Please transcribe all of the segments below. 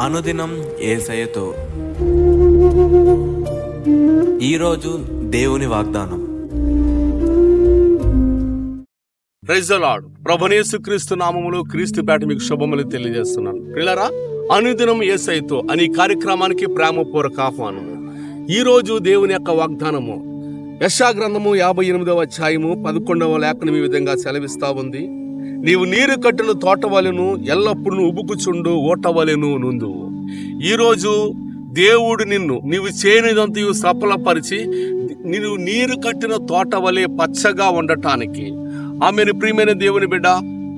అనుదినం ఏసయతో ఈరోజు దేవుని వాగ్దానం. ప్రైజలాడు ప్రభనేసు క్రీస్తు నామములో క్రీస్తు పేట మీకు శుభములు తెలియజేస్తున్నాను. పిల్లరా అనుదినం ఏసైతో అని కార్యక్రమానికి ప్రేమపూర్వక ఆహ్వానము ఈరోజు దేవుని యొక్క వాగ్దానము. యశా గ్రంథము యాభై ఎనిమిదవ అధ్యాయము పదకొండవ లేఖనం ఈ విధంగా సెలవిస్తా ఉంది. నీవు నీరు కట్టిన తోటవలెను ఎల్లప్పుడూ ఉబుకుచుండు ఓటవలెను నుందు ఈరోజు దేవుడు నిన్ను నీవు చేయనిదంతయు సఫలపరిచి నీవు నీరు కట్టిన తోట వలె పచ్చగా ఉండటానికి. ఆమెను ప్రియమైన దేవుని బిడ్డ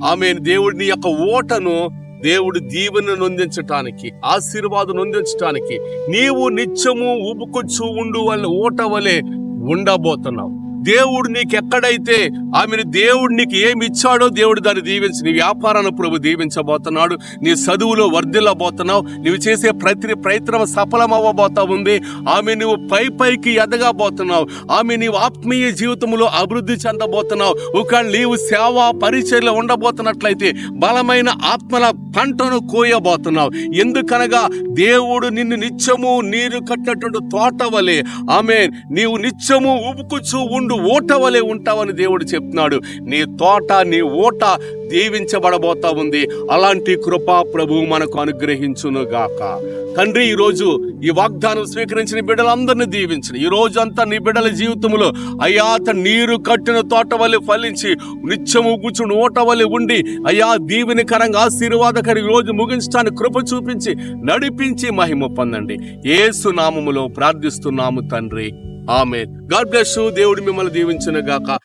ఆమె దేవుడిని యొక్క ఓటను దేవుడు దీవెన నొందించటానికి ఆశీర్వాదం నొందించటానికి నీవు నిత్యము ఉబుకొచ్చు ఉండు వల్ల ఓట వలె ఉండబోతున్నావు. దేవుడు నీకు ఎక్కడైతే ఆమెను దేవుడు నీకు ఏమి ఇచ్చాడో దేవుడు దాన్ని దీవించి నీ వ్యాపారాన్ని ప్రభు దీవించబోతున్నాడు. నీ చదువులో వర్ధిల్లబోతున్నావు. నువ్వు చేసే ప్రతి ప్రయత్నం సఫలం అవ్వబోతా ఉంది ఆమె నువ్వు పై పైకి ఎదగబోతున్నావు. ఆమె నీవు ఆత్మీయ జీవితంలో అభివృద్ధి చెందబోతున్నావు. ఒకవేళ నీవు సేవా పరిచయలో ఉండబోతున్నట్లయితే బలమైన ఆత్మల పంటను కోయబోతున్నావు. ఎందుకనగా దేవుడు నిన్ను నిత్యము నీరు కట్టినటువంటి తోట వలె ఆమె నీవు నిత్యము ఉబుకుచూ ఉండు ఓట వలె ఉంటావని దేవుడు చెప్తున్నాడు. నీ తోట నీ ఓట దీవించబడబోతా ఉంది. అలాంటి కృపా ప్రభు మనకు అనుగ్రహించును గాక. తండ్రి ఈరోజు ఈ వాగ్దానం స్వీకరించిన బిడ్డలందరినీ దీవించిన. ఈ రోజు అంతా నీ బిడ్డల జీవితంలో అయ్యా అతను నీరు కట్టిన తోట వలె ఫలించి నిత్యము కూర్చుని ఓట వలె ఉండి అయ్యా దీవెనికరంగా ఆశీర్వాద ఈ రోజు ముగించడానికి కృప చూపించి నడిపించి మహిమ పొందండి. ఏసు నామములో ప్రార్థిస్తున్నాము తండ్రి. ఆమె గాడ్ బ్లెస్ దేవుడు మిమ్మల్ని దీవించిన గాక